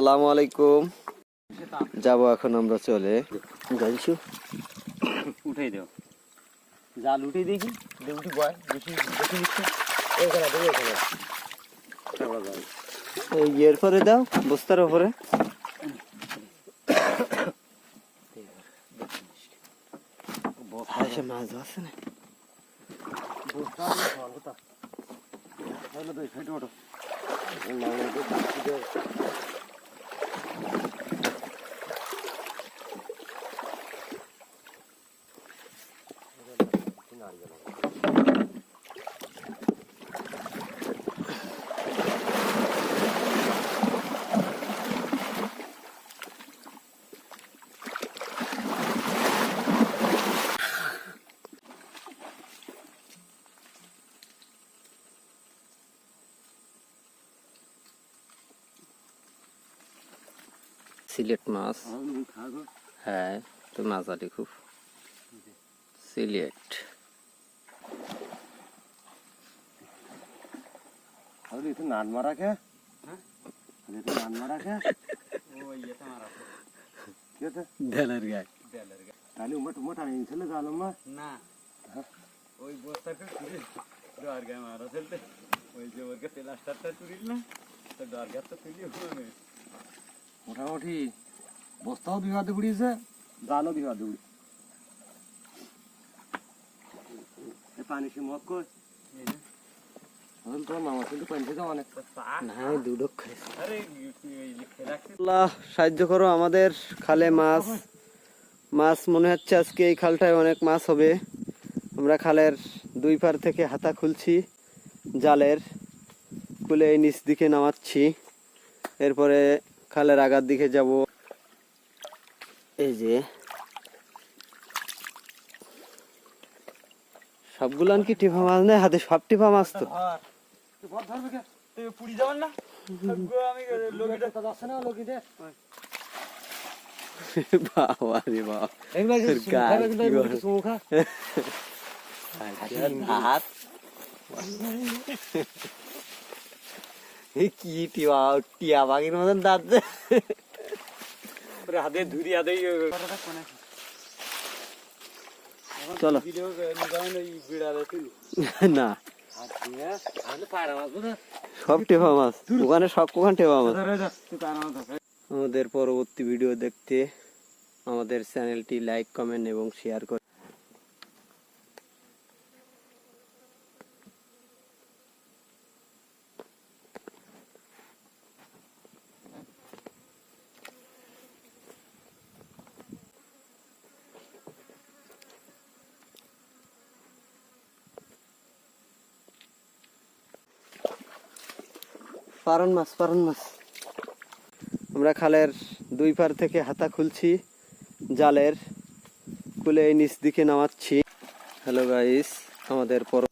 আসসালামু আলাইকুম। যাব এখন আমরা চলে। যাইছু উঠাই দেও। জাল উঠে দেখি। উঠি বয় বেশি এই ইয়ের পরে দাও বস্তার উপরে হাসে মাছ আছে না? সিলেট মাছ। হ্যাঁ তো মাছ খুব। সিলেট। তাহলে নান মারা কে? নান মারা কে? কি? আছে তাহলে উমট উমট আনি ছিল জাল মা না। ওই তুলে মারা যে ওর কাছে প্লাস্টারটা তুলিল না তো দরগাটা তুলি ওখানে মোটামুটি বস্তাও বিবাদে উড়িয়েছে জালও বিবাদে উড়ি পানি সে মক কর। তোমার মামা কিন্তু পানি থেকে অনেক না দুটো খাইছে আরে রাখতে আল্লাহ সাহায্য করো আমাদের খালে মাছ। মাছ মনে হচ্ছে আজকে এই খালটায় অনেক মাছ হবে। আমরা খালের দুই পার থেকে হাতা খুলছি জালের। খুলে এই নিচ দিকে নামাচ্ছি। এরপরে খালের আগার দিকে যাব। এই যে। সবগুলান কি টিপা মাছ নেই হাতে সব টিপা মাছ তো। পুড়ি যাবেন না বাবা রে বাবা হাত কি টিয়া টিয়া পাখির মতন দাঁত হাতে ধুরি হাতে চলো। ভিডিও নিগামেন ওই বিড়ালে তুলি না। আমি পাড়া মাছ না সব টেপা মাছ। ওখানে সব ওখানে টেপা মাছ। আমাদের পরবর্তী ভিডিও দেখতে আমাদের চ্যানেলটি লাইক কমেন্ট এবং শেয়ার করে পারন মাছ পারন মাছ। আমরা খালের দুই পার থেকে হাতা খুলছি, জালের খুলে নিচ দিকে নামাচ্ছি। হ্যালো গাইস আমাদের পর